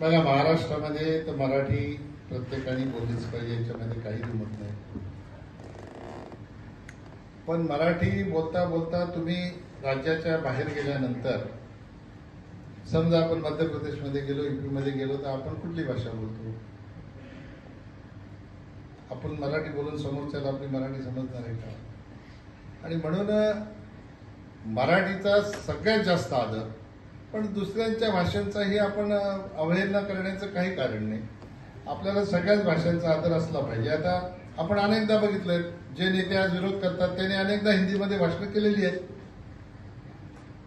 बघा महाराष्ट्रामध्ये तर मराठी प्रत्येकाने बोललीच पाहिजे याच्यामध्ये काही दुमत नाही. पण मराठी बोलता बोलता तुम्ही राज्याच्या बाहेर गेल्यानंतर समजा आपण मध्य प्रदेशमध्ये गेलो युपीमध्ये गेलो तर आपण कुठली भाषा बोलतो? आपण मराठी बोलून समोरच्याला आपली मराठी समजणार आहे का? आणि म्हणून मराठीचा सगळ्यात जास्त आदर पण दुसऱ्यांच्या भाषांचाही आपण अवहेलना करण्याचं काही कारण नाही. आपल्याला सगळ्याच भाषांचा आदर असला पाहिजे. आता आपण अनेकदा बघितलंय जे नेते आज विरोध करतात त्यांनी अनेकदा हिंदीमध्ये भाषणं केलेली आहेत.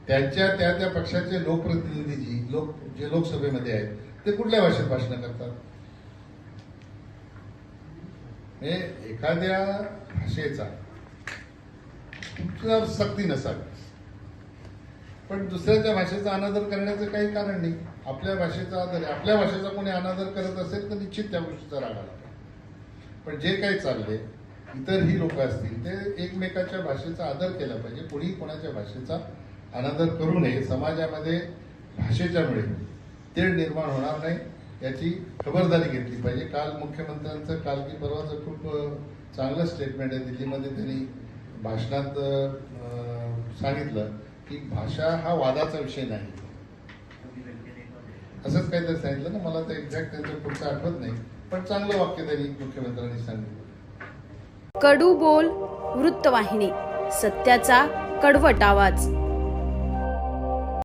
त्यांच्या त्या त्या पक्षाचे लोकप्रतिनिधी जी लोक जे लोकसभेमध्ये आहेत ते कुठल्या भाषेत भाषणं करतात? हे एखाद्या भाषेचा तुमच्यावर सक्ती नसावी पण दुसऱ्याच्या भाषेचा अनादर करण्याचं काही कारण नाही. आपल्या भाषेचा आदर आहे. आपल्या भाषेचा कोणी अनादर करत असेल तर निश्चित त्या गोष्टीचा राग आला पण जे काही चाललंय इतरही लोक असतील ते एकमेकाच्या भाषेचा आदर केला पाहिजे. कोणी कोणाच्या भाषेचा अनादर करू नये. समाजामध्ये भाषेच्यामुळे तेढ निर्माण होणार नाही याची खबरदारी घेतली पाहिजे. काल मुख्यमंत्र्यांचं काल की परवाचं खूप चांगलं स्टेटमेंट आहे. दिल्लीमध्ये त्यांनी भाषणात सांगितलं. की भाषा हा वादाचा विषय नाही. असंच काहीतरी सांगितलं ना मला तर एक्झॅक्ट त्यांचं पुढचं आठवत नाही पण चांगलं वाक्य त्यांनी मुख्यमंत्र्यांनी सांगितलं. कडू बोल वृत्तवाहिनी सत्याचा कडवट आवाज.